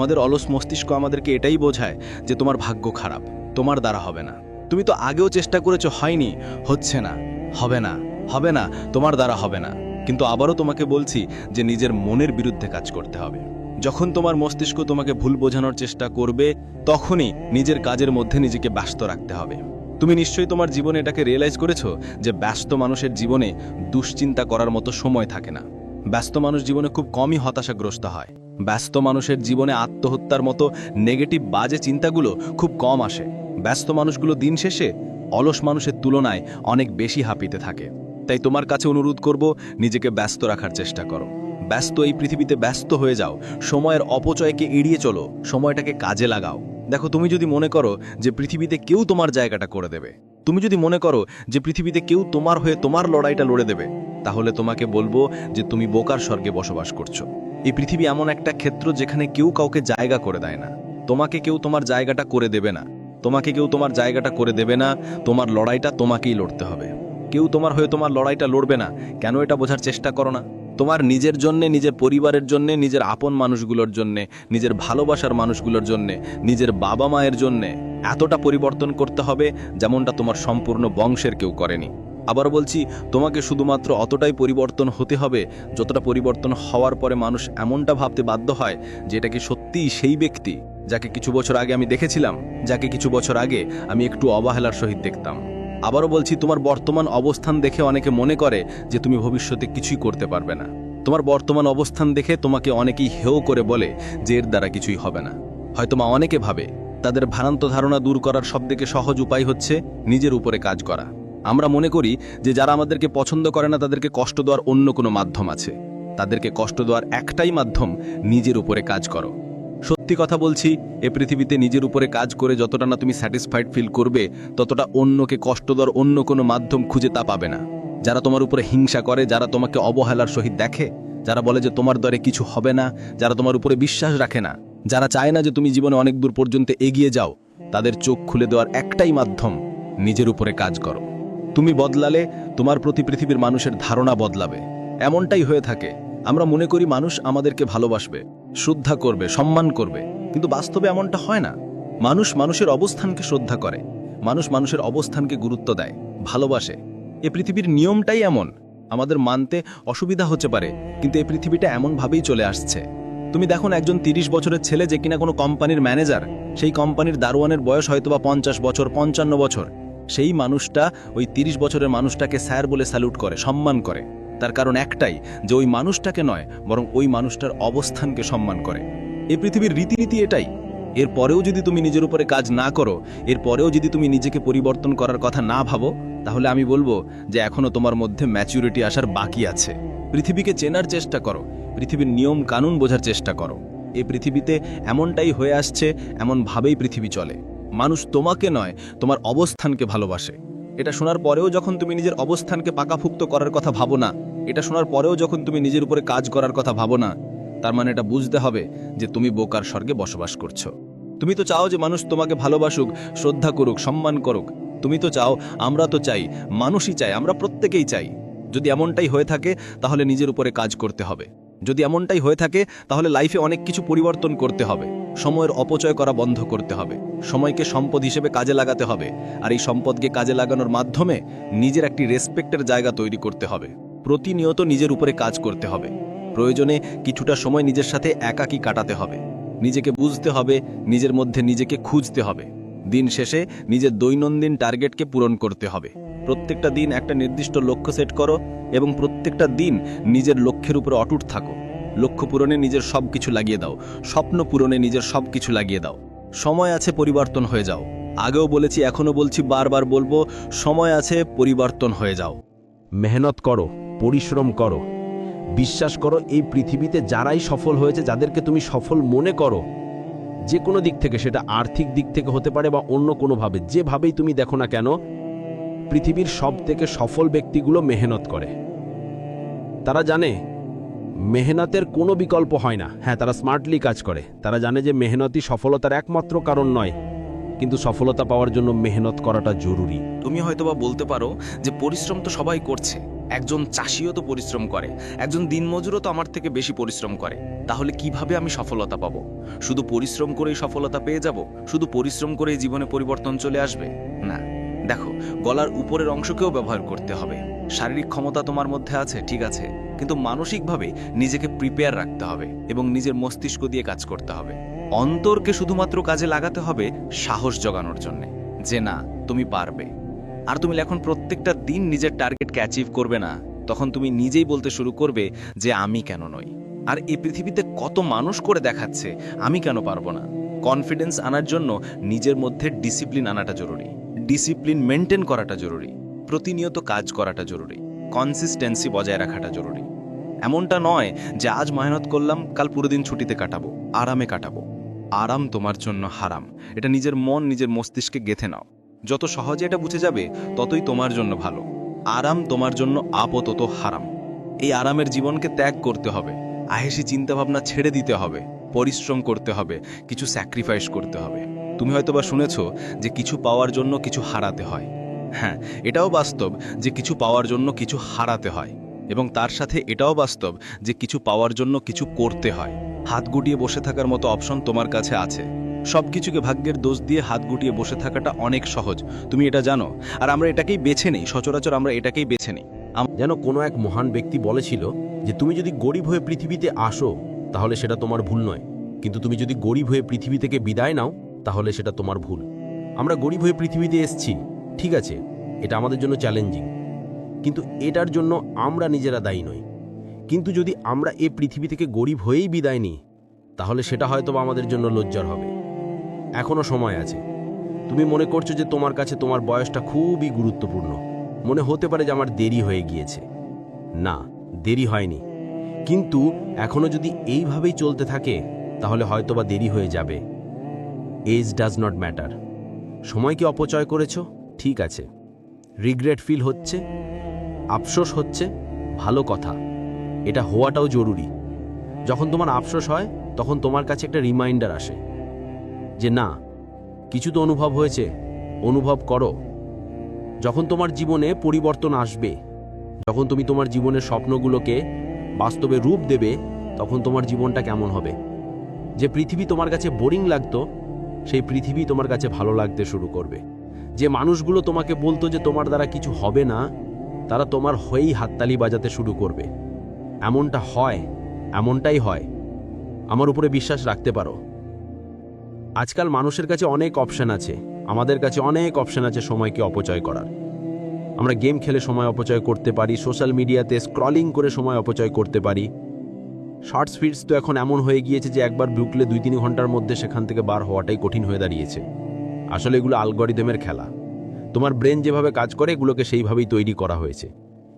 আমাদের অলস মস্তিষ্ক আমাদেরকে এটাই বোঝায় যে তোমার ভাগ্য খারাপ, তোমার দ্বারা হবে না। তুমি তো আগেও চেষ্টা করেছ, হয়নি, হচ্ছে না, হবে না হবে না, তোমার দ্বারা হবে না। কিন্তু আবারও তোমাকে বলছি যে নিজের মনের বিরুদ্ধে কাজ করতে হবে। যখন তোমার মস্তিষ্ক তোমাকে ভুল বোঝানোর চেষ্টা করবে, তখনই নিজের কাজের মধ্যে নিজেকে ব্যস্ত রাখতে হবে। তুমি নিশ্চয়ই তোমার জীবনে এটাকে রিয়েলাইজ করেছ যে ব্যস্ত মানুষের জীবনে দুশ্চিন্তা করার মতো সময় থাকে না। ব্যস্ত মানুষ জীবনে খুব কমই হতাশাগ্রস্ত হয়। ব্যস্ত মানুষের জীবনে আত্মহত্যার মতো নেগেটিভ বাজে চিন্তাগুলো খুব কম আসে। ব্যস্ত মানুষগুলো দিন শেষে অলস মানুষের তুলনায় অনেক বেশি হাঁপিতে থাকে। তাই তোমার কাছে অনুরোধ করব, নিজেকে ব্যস্ত রাখার চেষ্টা করো। ব্যস্ত এই পৃথিবীতে ব্যস্ত হয়ে যাও। সময়ের অপচয়কে এড়িয়ে চলো। সময়টাকে কাজে লাগাও। দেখো, তুমি যদি মনে করো যে পৃথিবীতে কেউ তোমার জায়গাটা করে দেবে, তুমি যদি মনে করো যে পৃথিবীতে কেউ তোমার হয়ে তোমার লড়াইটা লড়ে দেবে, তাহলে তোমাকে বলব যে তুমি বোকার স্বর্গে বসবাস করছ। এই পৃথিবী এমন একটা ক্ষেত্র যেখানে কেউ কাউকে জায়গা করে দেয় না। তোমাকে কেউ তোমার জায়গাটা করে দেবে না। তোমাকে কেউ তোমার জায়গাটা করে দেবে না। তোমার লড়াইটা তোমাকেই লড়তে হবে। কেউ তোমার হয়ে তোমার লড়াইটা লড়বে না। কেন এটা বোঝার চেষ্টা করো না? তোমার নিজের জন্যে, নিজের পরিবারের জন্যে, নিজের আপন মানুষগুলোর জন্যে, নিজের ভালোবাসার মানুষগুলোর জন্যে, নিজের বাবা মায়ের জন্যে এতটা পরিবর্তন করতে হবে যেমনটা তোমার সম্পূর্ণ বংশের কেউ করেনি। আবার বলছি, তোমাকে শুধুমাত্র অতটাই পরিবর্তন হতে হবে, যতটা পরিবর্তন হওয়ার পরে মানুষ এমনটা ভাবতে বাধ্য হয় যে এটা কি সত্যিই সেই ব্যক্তি যাকে কিছু বছর আগে আমি দেখেছিলাম, যাকে কিছু বছর আগে আমি একটু অবহেলার সহিত দেখতাম। আবারও বলছি, তোমার বর্তমান অবস্থান দেখে অনেকে মনে করে যে তুমি ভবিষ্যতে কিছুই করতে পারবে না। তোমার বর্তমান অবস্থান দেখে তোমাকে অনেকেই হেও করে বলে যে এর দ্বারা কিছুই হবে না। হয়তো মা অনেকে ভাবে, তাদের ভ্রান্ত ধারণা দূর করার সবথেকে সহজ উপায় হচ্ছে নিজের উপরে কাজ করা। আমরা মনে করি যে যারা আমাদেরকে পছন্দ করে না, তাদেরকে কষ্ট দেওয়ার অন্য কোনো মাধ্যম আছে। তাদেরকে কষ্ট দেওয়ার একটাই মাধ্যম, নিজের উপরে কাজ করো। সত্যি কথা বলছি, এ পৃথিবীতে নিজের উপরে কাজ করে যতটা না তুমি স্যাটিসফাইড ফিল করবে, ততটা অন্যকে কষ্ট দেওয়ার অন্য কোনো মাধ্যম খুঁজে তা পাবে না। যারা তোমার উপরে হিংসা করে, যারা তোমাকে অবহেলার সহিত দেখে, যারা বলে যে তোমার দরে কিছু হবে না, যারা তোমার উপরে বিশ্বাস রাখে না, যারা চায় না যে তুমি জীবনে অনেক দূর পর্যন্ত এগিয়ে যাও, তাদের চোখ খুলে দেওয়ার একটাই মাধ্যম, নিজের উপরে কাজ করো। তুমি বদলালে তোমার প্রতি পৃথিবীর মানুষের ধারণা বদলাবে। এমনটাই হয়ে থাকে। আমরা মনে করি মানুষ আমাদেরকে ভালোবাসবে, শ্রদ্ধা করবে, সম্মান করবে, কিন্তু বাস্তবে এমনটা হয় না। মানুষ মানুষের অবস্থানকে শ্রদ্ধা করে, মানুষ মানুষের অবস্থানকে গুরুত্ব দেয়, ভালোবাসে। এ পৃথিবীর নিয়মটাই এমন। আমাদের মানতে অসুবিধা হতে পারে, কিন্তু এই পৃথিবীটা এমনভাবেই চলে আসছে। তুমি দেখো একজন তিরিশ বছরের ছেলে যে কিনা কোনো কোম্পানির ম্যানেজার, সেই কোম্পানির দারোয়ানের বয়স হয়তোবা পঞ্চাশ বছর, পঞ্চান্ন বছর। সেই মানুষটা ওই তিরিশ বছরের মানুষটাকে স্যার বলে স্যালুট করে, সম্মান করে। তার কারণ একটাই, যে ওই মানুষটাকে নয়, বরং ওই মানুষটার অবস্থানকে সম্মান করে। এ পৃথিবীর রীতিনীতি এটাই। এর পরেও যদি তুমি নিজের উপরে কাজ না করো, এর পরেও যদি তুমি নিজেকে পরিবর্তন করার কথা না ভাবো, তাহলে আমি বলব যে এখনও তোমার মধ্যে ম্যাচুরিটি আসার বাকি আছে। পৃথিবীকে চেনার চেষ্টা করো, পৃথিবীর নিয়ম কানুন বোঝার চেষ্টা করো। এ পৃথিবীতে এমনটাই হয়ে আসছে এমনভাবেই পৃথিবী চলে। মানুষ তোমাকে নয়, তোমার অবস্থানকে ভালোবাসে। এটা শোনার পরেও যখন তুমি নিজের অবস্থানকে পাকাভুক্ত করার কথা ভাবো না, এটা শোনার পরেও যখন তুমি নিজের উপরে কাজ করার কথা ভাবো না, তার মানে এটা বুঝতে হবে যে তুমি বোকার স্বর্গে বসবাস করছ। তুমি তো চাও যে মানুষ তোমাকে ভালোবাসুক, শ্রদ্ধা করুক, সম্মান করুক। তুমি তো চাও আমরা তো চাই, মানুষই চাই, আমরা প্রত্যেকেই চাই। যদি এমনটাই হয়ে থাকে, তাহলে নিজের উপরে কাজ করতে হবে। যদি এমনটাই হয়ে থাকে, তাহলে লাইফে অনেক কিছু পরিবর্তন করতে হবে। সময়ের অপচয় করা বন্ধ করতে হবে। সময়কে সম্পদ হিসেবে কাজে লাগাতে হবে। আর এই সম্পদকে কাজে লাগানোর মাধ্যমে নিজের একটি রেসপেক্টের জায়গা তৈরি করতে হবে। প্রতিনিয়ত নিজের উপরে কাজ করতে হবে। প্রয়োজনে কিছুটা সময় নিজের সাথে একাকী কাটাতে হবে। নিজেকে বুঝতে হবে, নিজের মধ্যে নিজেকে খুঁজতে হবে। দিন শেষে নিজের দৈনন্দিন টার্গেটকে পূরণ করতে হবে। প্রত্যেকটা দিন একটা নির্দিষ্ট লক্ষ্য সেট করো এবং প্রত্যেকটা দিন নিজের লক্ষ্যের উপরে অটুট থাকো। লক্ষ্য পূরণে নিজের সব কিছু লাগিয়ে দাও। স্বপ্ন পূরণে নিজের সব কিছু লাগিয়ে দাও। সময় আছে, পরিবর্তন হয়ে যাও। আগেও বলেছি, এখনও বলছি, বারবার বলব, সময় আছে, পরিবর্তন হয়ে যাও। মেহনত করো, পরিশ্রম করো। বিশ্বাস করো, এই পৃথিবীতে যারাই সফল হয়েছে, যাদেরকে তুমি সফল মনে করো যে কোনো দিক থেকে, সেটা আর্থিক দিক থেকে হতে পারে বা অন্য কোনোভাবে, যেভাবেই তুমি দেখো না কেন, পৃথিবীর সব থেকে সফল ব্যক্তিগুলো মেহনত করে। তারা জানে, মেহনতের কোনো বিকল্প হয় না। হ্যাঁ তারা স্মার্টলি কাজ করে। তারা জানে যে মেহনতই সফলতার একমাত্র কারণ নয়। কিন্তু সফলতা পাওয়ার জন্য মেহনত করাটা জরুরি। তুমি হয়তোবা বলতে পারো যে পরিশ্রম তো সবাই করছে। একজন চাষিও তো পরিশ্রম করে, একজন দিনমজুরও তো আমার থেকে বেশি পরিশ্রম করে। তাহলে কীভাবে আমি সফলতা পাবো? শুধু পরিশ্রম করেই সফলতা পেয়ে যাব? শুধু পরিশ্রম করেই জীবনে পরিবর্তন চলে আসবে? না। দেখো, গলার উপরের অংশকেও ব্যবহার করতে হবে। শারীরিক ক্ষমতা তোমার মধ্যে আছে, ঠিক আছে। কিন্তু মানসিকভাবে নিজেকে প্রিপেয়ার রাখতে হবে এবং নিজের মস্তিষ্ক দিয়ে কাজ করতে হবে। অন্তরকে শুধুমাত্র কাজে লাগাতে হবে সাহস জগানোর জন্যে। যে না, তুমি পারবে। আর তুমি এখন প্রত্যেকটা দিন নিজের টার্গেটকে অ্যাচিভ করবে না, তখন তুমি নিজেই বলতে শুরু করবে যে আমি কেন নই। আর এই পৃথিবীতে কত মানুষ করে দেখাচ্ছে, আমি কেন পারব না? কনফিডেন্স আনার জন্য নিজের মধ্যে ডিসিপ্লিন আনাটা জরুরি। ডিসিপ্লিন মেনটেন করাটা জরুরি। প্রতিনিয়ত কাজ করাটা জরুরি। কনসিস্টেন্সি বজায় রাখাটা জরুরি। এমনটা নয় যে আজ মেহনত করলাম, কাল পুরো দিন ছুটিতে কাটাবো, আরামে কাটাবো। আরাম তোমার জন্য হারাম। এটা নিজের মন, নিজের মস্তিষ্কে গেথে নাও। যত সহজে এটা বুঝে যাবে, ততই তোমার জন্য ভালো। আরাম তোমার জন্য আপাতত হারাম। এই আরামের জীবনকে ত্যাগ করতে হবে। আহেসি চিন্তাভাবনা ছেড়ে দিতে হবে। পরিশ্রম করতে হবে। কিছু স্যাক্রিফাইস করতে হবে। তুমি হয়তোবা শুনেছ যে কিছু পাওয়ার জন্য কিছু হারাতে হয়। হ্যাঁ এটাও বাস্তব যে কিছু পাওয়ার জন্য কিছু হারাতে হয়। এবং তার সাথে এটাও বাস্তব যে কিছু পাওয়ার জন্য কিছু করতে হয়। হাত গুটিয়ে বসে থাকার মতো অপশন তোমার কাছে আছে। সবকিছুকে ভাগ্যের দোষ দিয়ে হাত গুটিয়ে বসে থাকাটা অনেক সহজ। তুমি এটা জানো? আর আমরা এটাকেই বেছে নেই, সচরাচর আমরা এটাকেই বেছে নেই। যেন কোনো এক মহান ব্যক্তি বলেছিল যে, তুমি যদি গরিব হয়ে পৃথিবীতে আসো, তাহলে সেটা তোমার ভুল নয়। কিন্তু তুমি যদি গরিব হয়ে পৃথিবী থেকে বিদায় নাও, তাহলে সেটা তোমার ভুল। আমরা গরিব হয়ে পৃথিবীতে এসছি, ঠিক আছে? এটা আমাদের জন্য চ্যালেঞ্জিং। কিন্তু এটার জন্য আমরা নিজেরা দায়ী নই। কিন্তু যদি আমরা এ পৃথিবী থেকে গরিব হয়েই বিদায় নিই, তাহলে সেটা হয়তো আমাদের জন্য লজ্জার হবে। এখনও সময় আছে। তুমি মনে করছ যে তোমার কাছে তোমার বয়সটা খুবই গুরুত্বপূর্ণ। মনে হতে পারে যে আমার দেরি হয়ে গিয়েছে। না, দেরি হয়নি। কিন্তু এখনও যদি এইভাবেই চলতে থাকে, তাহলে হয়তোবা দেরি হয়ে যাবে। এজ ডাজ নট ম্যাটার সময় কি অপচয় করেছ? ঠিক আছে। রিগ্রেট ফিল হচ্ছে। আফসোস হচ্ছে। ভালো কথা। এটা হওয়াটাও জরুরি। যখন তোমার আফসোস হয়, তখন তোমার কাছে একটা রিমাইন্ডার আসে। যে না, কিছু তো অনুভব হয়েছে, অনুভব করো। যখন তোমার জীবনে পরিবর্তন আসবে, যখন তুমি তোমার জীবনের স্বপ্নগুলোকে বাস্তবে রূপ দেবে, তখন তোমার জীবনটা কেমন হবে? যে পৃথিবী তোমার কাছে বোরিং লাগতো, সেই পৃথিবী তোমার কাছে ভালো লাগতে শুরু করবে। যে মানুষগুলো তোমাকে বলতো যে তোমার দ্বারা কিছু হবে না, তারা তোমার হয়েই হাততালি বাজাতে শুরু করবে। এমনটা হয়, এমনটাই হয়। আমার উপরে বিশ্বাস রাখতে পারো। আজকাল মানুষের কাছে অনেক অপশন আছে। আমাদের কাছে অনেক অপশন আছে সময়কে অপচয় করার। আমরা গেম খেলে সময় অপচয় করতে পারি সোশ্যাল মিডিয়াতে স্ক্রলিং করে সময় অপচয় করতে পারি। শর্টস ফিডস তো এখন এমন হয়ে গিয়েছে যে একবার ঢুকলে দুই তিন ঘণ্টার মধ্যে সেখান থেকে বার হওয়াটাই কঠিন হয়ে দাঁড়িয়েছে। আসলে এগুলো আলগরিদমের খেলা। তোমার ব্রেন যেভাবে কাজ করে, এগুলোকে সেইভাবেই তৈরি করা হয়েছে।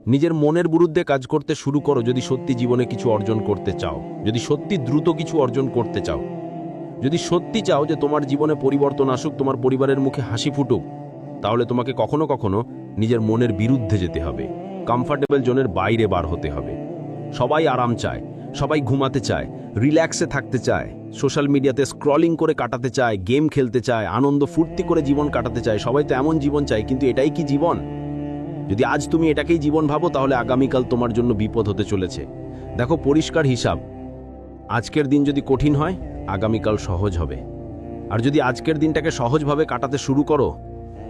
নিজের মনের বিরুদ্ধে কাজ করতে শুরু করো যদি সত্যি জীবনে কিছু অর্জন করতে চাও। যদি সত্যি দ্রুত কিছু অর্জন করতে চাও। যদি সত্যি চাও যে তোমার জীবনে পরিবর্তন আসুক, তোমার পরিবারের মুখে হাসি ফুটুক, তাহলে তোমাকে কখনো কখনো নিজের মনের বিরুদ্ধে যেতে হবে। কমফর্টেবল জোনের বাইরে বার হতে হবে। সবাই আরাম চায়, সবাই ঘুমাতে চায় রিল্যাক্সে থাকতে চায় সোশ্যাল মিডিয়াতে স্ক্রলিং করে কাটাতে চায় গেম খেলতে চায়, আনন্দ ফুর্তি করে জীবন কাটাতে চায়, সবাই তো এমন জীবন চায়, কিন্তু এটাই কি জীবন? যদি আজ তুমি এটাকেই জীবন ভাবো, তাহলে আগামীকাল তোমার জন্য বিপদ হতে চলেছে। দেখো, পরিষ্কার হিসাব। আজকের দিন যদি কঠিন হয় আগামীকাল সহজ হবে। আর যদি আজকের দিনটাকে সহজভাবে কাটাতে শুরু করো,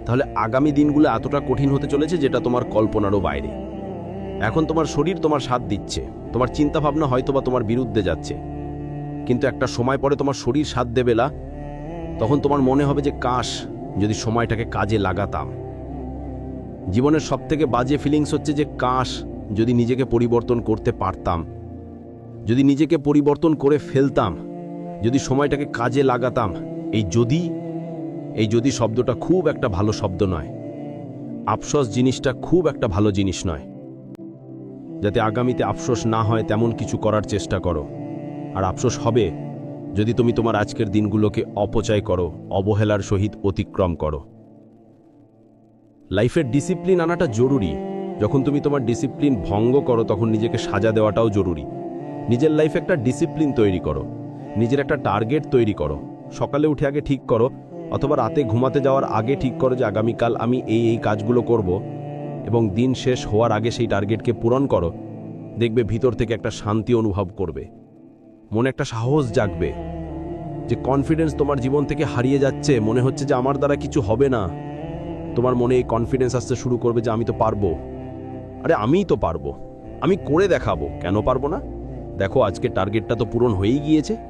তাহলে আগামী দিনগুলো এতটা কঠিন হতে চলেছে যেটা তোমার কল্পনারও বাইরে। এখন তোমার শরীর তোমার সাথ দিচ্ছে, তোমার চিন্তাভাবনা হয়তোবা তোমার বিরুদ্ধে যাচ্ছে। কিন্তু একটা সময় পরে তোমার শরীর সাথ দেবে না, তখন তোমার মনে হবে যে, কাশ, যদি সময়টাকে কাজে লাগাতাম। জীবনের সবথেকে বাজে ফিলিংস হচ্ছে যে, কাশ, যদি নিজেকে পরিবর্তন করতে পারতাম, যদি নিজেকে পরিবর্তন করে ফেলতাম যদি সময়টাকে কাজে লাগাতাম, এই যদি এই যদি শব্দটা খুব একটা ভালো শব্দ নয়। আফসোস জিনিসটা খুব একটা ভালো জিনিস নয়। যাতে আগামীতে আফসোস না হয়, তেমন কিছু করার চেষ্টা করো। আর আফসোস হবে, যদি তুমি তোমার আজকের দিনগুলোকে অপচয় করো, অবহেলার সহিত অতিক্রম করো। লাইফের ডিসিপ্লিন আনাটা জরুরি। যখন তুমি তোমার ডিসিপ্লিন ভঙ্গ করো, তখন নিজেকে সাজা দেওয়াটাও জরুরি। নিজের লাইফে একটা ডিসিপ্লিন তৈরি করো। নিজের একটা টার্গেট তৈরি করো। সকালে উঠে আগে ঠিক করো, অথবা রাতে ঘুমাতে যাওয়ার আগে ঠিক করো যে আগামীকাল আমি এই এই কাজগুলো করব এবং দিন শেষ হওয়ার আগে সেই টার্গেটকে পূরণ করো। দেখবে ভিতর থেকে একটা শান্তি অনুভব করবে। মনে একটা সাহস জাগবে যে কনফিডেন্স তোমার জীবন থেকে হারিয়ে যাচ্ছে। মনে হচ্ছে যে আমার দ্বারা কিছু হবে না। তোমার মনে এই কনফিডেন্স আসতে শুরু করবে যে আমি তো পারব। আরে আমিই তো পারব। আমি করে দেখাবো। কেন পারব না? দেখো আজকে টার্গেটটা তো পূরণ হয়েই গিয়েছে।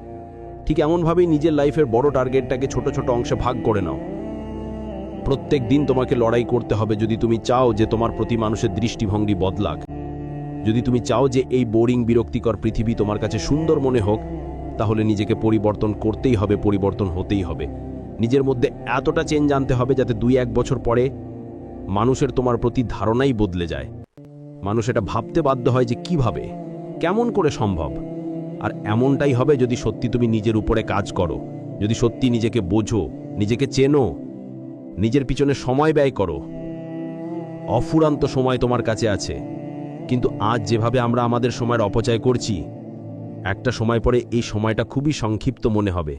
ঠিক এমনভাবেই নিজের লাইফের বড় টার্গেটটাকে ছোট ছোট অংশে ভাগ করে নাও। প্রত্যেক দিন তোমাকে লড়াই করতে হবে যদি তুমি চাও যে তোমার প্রতি মানুষের দৃষ্টিভঙ্গি বদলাক। যদি তুমি চাও যে এই বোরিং, বিরক্তিকর পৃথিবী তোমার কাছে সুন্দর মনে হোক, তাহলে নিজেকে পরিবর্তন করতেই হবে, পরিবর্তন হতেই হবে। নিজের মধ্যে এতটা চেঞ্জ আনতে হবে যাতে দুই এক বছর পরে মানুষের তোমার প্রতি ধারণাই বদলে যায়। মানুষ এটা ভাবতে বাধ্য হয় যে কীভাবে, কেমন করে সম্ভব। আর এমনটাই হবে যদি সত্যি তুমি নিজের উপরে কাজ করো। যদি সত্যি নিজেকে বোঝো, নিজেকে চেনো, নিজের পিছনে সময় ব্যয় করো। অফুরান্ত সময় তোমার কাছে আছে। কিন্তু আজ যেভাবে আমরা আমাদের সময়ের অপচয় করছি, একটা সময় পরে এই সময়টা খুবই সংক্ষিপ্ত মনে হবে।